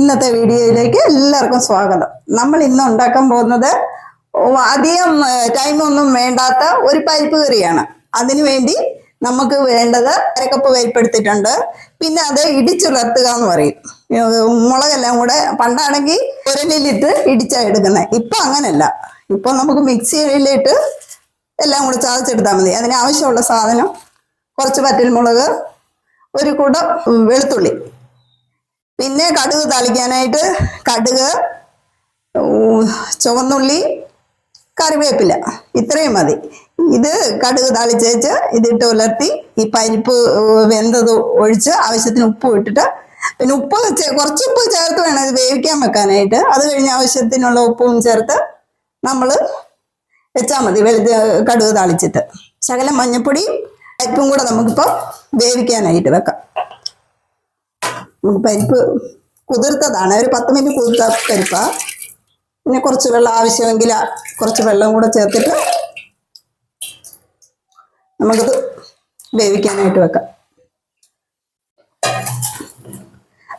ഇന്നത്തെ വീഡിയോയിലേക്ക് എല്ലാവർക്കും സ്വാഗതം. നമ്മൾ ഇന്ന് ഉണ്ടാക്കാൻ പോകുന്നത് അധികം ടൈമൊന്നും വേണ്ടാത്ത ഒരു പരിപ്പ് കറിയാണ്. അതിനു വേണ്ടി നമുക്ക് വേണ്ടത് അരക്കപ്പ് പരിപ്പെടുത്തിട്ടുണ്ട് പിന്നെ അത് ഇടിച്ചുലർത്തുക എന്ന് പറയും. മുളകെല്ലാം കൂടെ പണ്ടാണെങ്കിൽ ഉരലിലിട്ട് ഇടിച്ചാ എടുക്കുന്നത് ഇപ്പൊ അങ്ങനല്ല. ഇപ്പൊ നമുക്ക് മിക്സിയിലിട്ട് എല്ലാം കൂടെ ചതച്ചെടുത്താൽ മതി. അതിന് ആവശ്യമുള്ള സാധനം കുറച്ച് പറ്റൽ മുളക് ഒരു കൂടം വെളുത്തുള്ളി. പിന്നെ കടുക് താളിക്കാനായിട്ട് കടുക് ചുവന്നുള്ളി കറിവേപ്പില. ഇത്രയും മതി. ഇത് കടുക് താളിച്ചേച്ച് ഇതിട്ട് ഉലർത്തി ഈ പരിപ്പ് വെന്തത് ഒഴിച്ച് ആവശ്യത്തിന് ഉപ്പ് ഇട്ടിട്ട് പിന്നെ ഉപ്പ് കുറച്ച് ഉപ്പ് ചേർത്ത് വേണം ഇത് വേവിക്കാൻ വെക്കാനായിട്ട്. അത് കഴിഞ്ഞ് ആവശ്യത്തിനുള്ള ഉപ്പും ചേർത്ത് നമ്മൾ വെച്ചാൽ മതി വെളുത്ത കടുക് താളിച്ചിട്ട്. ശകലം മഞ്ഞപ്പൊടിയും പരിപ്പും കൂടെ നമുക്കിപ്പോൾ വേവിക്കാനായിട്ട് വെക്കാം. പരിപ്പ് കുതിർത്തതാണ്. ഒരു പത്ത് മിനിറ്റ് കുതിർത്ത പരിപ്പ. പിന്നെ കുറച്ച് വെള്ളം ആവശ്യമെങ്കിൽ കുറച്ച് വെള്ളം കൂടെ ചേർത്തിട്ട് നമുക്കത് വേവിക്കാനായിട്ട് വെക്കാം.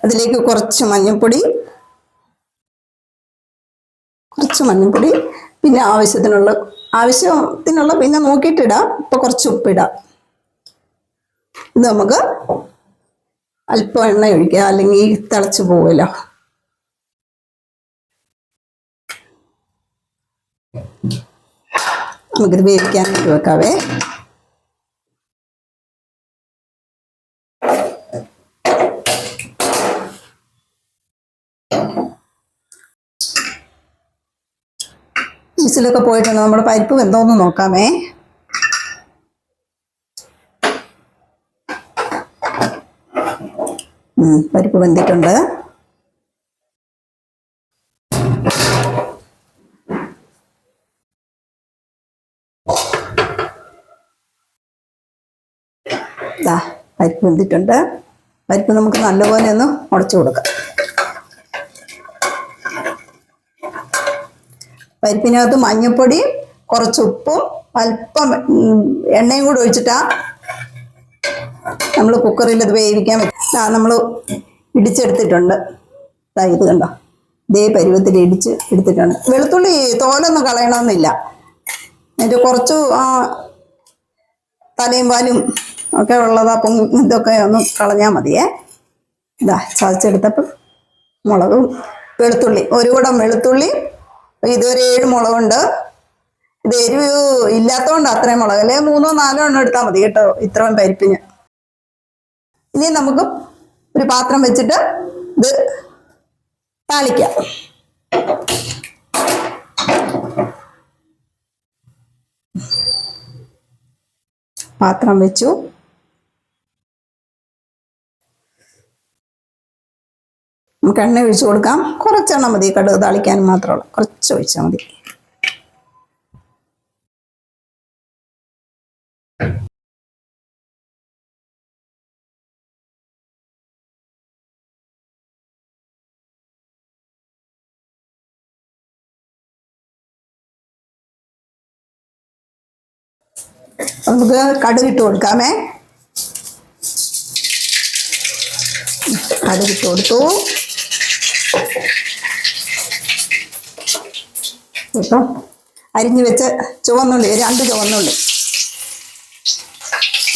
അതിലേക്ക് കുറച്ച് മഞ്ഞൾപ്പൊടി കുറച്ച് മഞ്ഞൾപ്പൊടി പിന്നെ ആവശ്യത്തിനുള്ള ആവശ്യത്തിനുള്ള പിന്നെ നോക്കിയിട്ടിടാം ഇപ്പൊ കുറച്ച് ഉപ്പിടാം. ഇത് നമുക്ക് അല്പം എണ്ണ ഒഴിക്കുക അല്ലെങ്കിൽ തിളച്ചു പോവുമല്ലോ. നമുക്കിത് വേവിക്കാൻ വെക്കാവേ. വിസിലൊക്കെ പോയിട്ടുണ്ട്. നമ്മുടെ പരിപ്പ് വെന്തോന്ന് നോക്കാമേ. പരിപ്പ് വെന്തിട്ടുണ്ട്. പരിപ്പ് വെന്തിട്ടുണ്ട്. പരിപ്പ് നമുക്ക് നല്ലപോലെ ഒന്ന് ഉടച്ചു കൊടുക്കാം. പരിപ്പിനകത്ത് മഞ്ഞൾപ്പൊടി കുറച്ച് ഉപ്പും അല്പം എണ്ണയും കൂടി ഒഴിച്ചിട്ടാ നമ്മൾ കുക്കറിൽ ഇത് വേവിക്കാൻ നമ്മൾ ഇടിച്ചെടുത്തിട്ടുണ്ട്. ഇതാ ഇത് കണ്ടോ? ഇതേ പരുവത്തിൽ ഇടിച്ച് എടുത്തിട്ടുണ്ട്. വെളുത്തുള്ളി തോലൊന്നും കളയണമെന്നില്ല. എന്നിട്ട് കുറച്ച് ആ തലയും പാലും ഒക്കെ ഉള്ളത് അപ്പം ഇതൊക്കെ ഒന്ന് കളഞ്ഞാൽ മതിയേ. ഇതാ ചതച്ചെടുത്തപ്പം മുളകും വെളുത്തുള്ളി. ഒരു കൂടം വെളുത്തുള്ളി ഇതൊരു ഏഴ് മുളകുണ്ട്. ഇത് എരിവ് ഇല്ലാത്തതുകൊണ്ട് അത്രയും മുളക്. മൂന്നോ നാലോ എണ്ണം എടുത്താൽ മതി കേട്ടോ ഇത്രയും പരിപ്പിന്. ഇനി നമുക്ക് ഒരു പാത്രം വെച്ചിട്ട് ഇത് താളിക്കാം. പാത്രം വെച്ചു. നമുക്ക് എണ്ണ ഒഴിച്ചു കൊടുക്കാം. കുറച്ചെണ്ണം മതി. കടുക് താളിക്കാൻ മാത്രമുള്ള കുറച്ച് ഒഴിച്ചാൽ മതി. നമുക്ക് കടുക് ഇട്ട് കൊടുക്കാമേ. കടുക് ഇട്ട് കൊടുത്തു. ഇപ്പം അരിഞ്ഞു വെച്ച ചുവന്നുള്ളി രണ്ട് ചുവന്നുള്ളി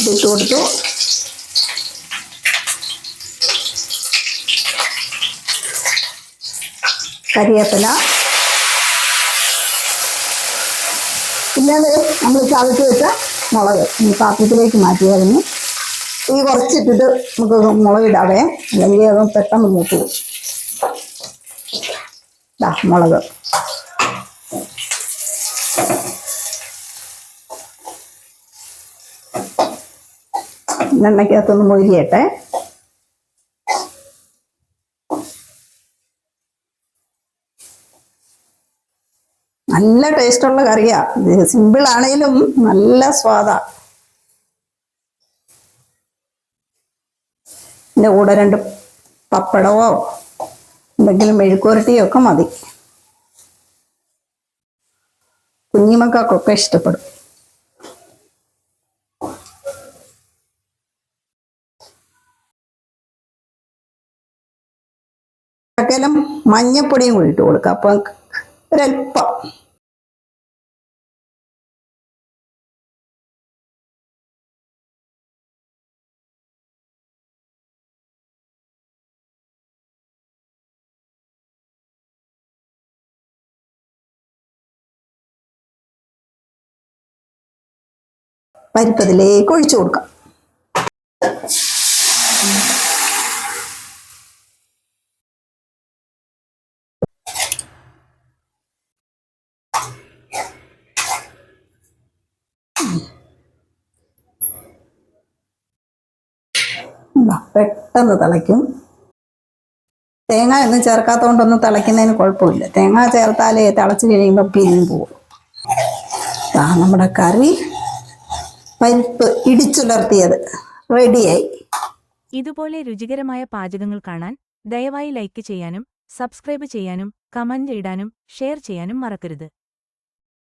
ഇതിട്ട് കൊടുത്തു. കരിവേപ്പില പിന്നെ നമ്മൾ ചതച്ച് വെച്ച മുളക്. ഈ പാത്രത്തിലേക്ക് മാറ്റിയായിരുന്നു ഈ കുറച്ചിട്ടിട്ട് നമുക്ക് മുളക് ഇടാവേ. അല്ലെങ്കിൽ അത് പെട്ടെന്ന് മൂത്ത് പോകും. മുളക്. എണ്ണയ്ക്കകത്തൊന്ന് മൊരിയട്ടെ. നല്ല ടേസ്റ്റുള്ള കറിയാ. സിമ്പിൾ ആണെങ്കിലും നല്ല സ്വാദാ. എന്റെ കൂടെ രണ്ട് പപ്പടമോ എന്തെങ്കിലും മെഴുക്കുരട്ടിയോ ഒക്കെ മതി. കുഞ്ഞിമക്കൊക്കെ ഇഷ്ടപ്പെടും. മഞ്ഞപ്പൊടിയും കൂടി ഇട്ട് കൊടുക്കുക അപ്പം ഒരല്പം പരിപ്പതിലേക്ക് ഒഴിച്ചു കൊടുക്കാം. പെട്ടെന്ന് തിളയ്ക്കും. തേങ്ങ ഒന്നും ചേർക്കാത്തതുകൊണ്ടൊന്നും തിളയ്ക്കുന്നതിന് കുഴപ്പമില്ല. തേങ്ങ ചേർത്താലേ തിളച്ച് കഴിയുമ്പോൾ പിരിഞ്ഞു പോകും. ആ നമ്മുടെ കറി പരിപ്പ് ഇടിച്ചുലർത്തിയത്. റെഡിയായി. ഇതുപോലെ രുചികരമായ പാചകങ്ങൾ കാണാൻ ദയവായി ലൈക്ക് ചെയ്യാനും സബ്സ്ക്രൈബ് ചെയ്യാനും കമന്റ് ഇടാനും ഷെയർ ചെയ്യാനും മറക്കരുത്.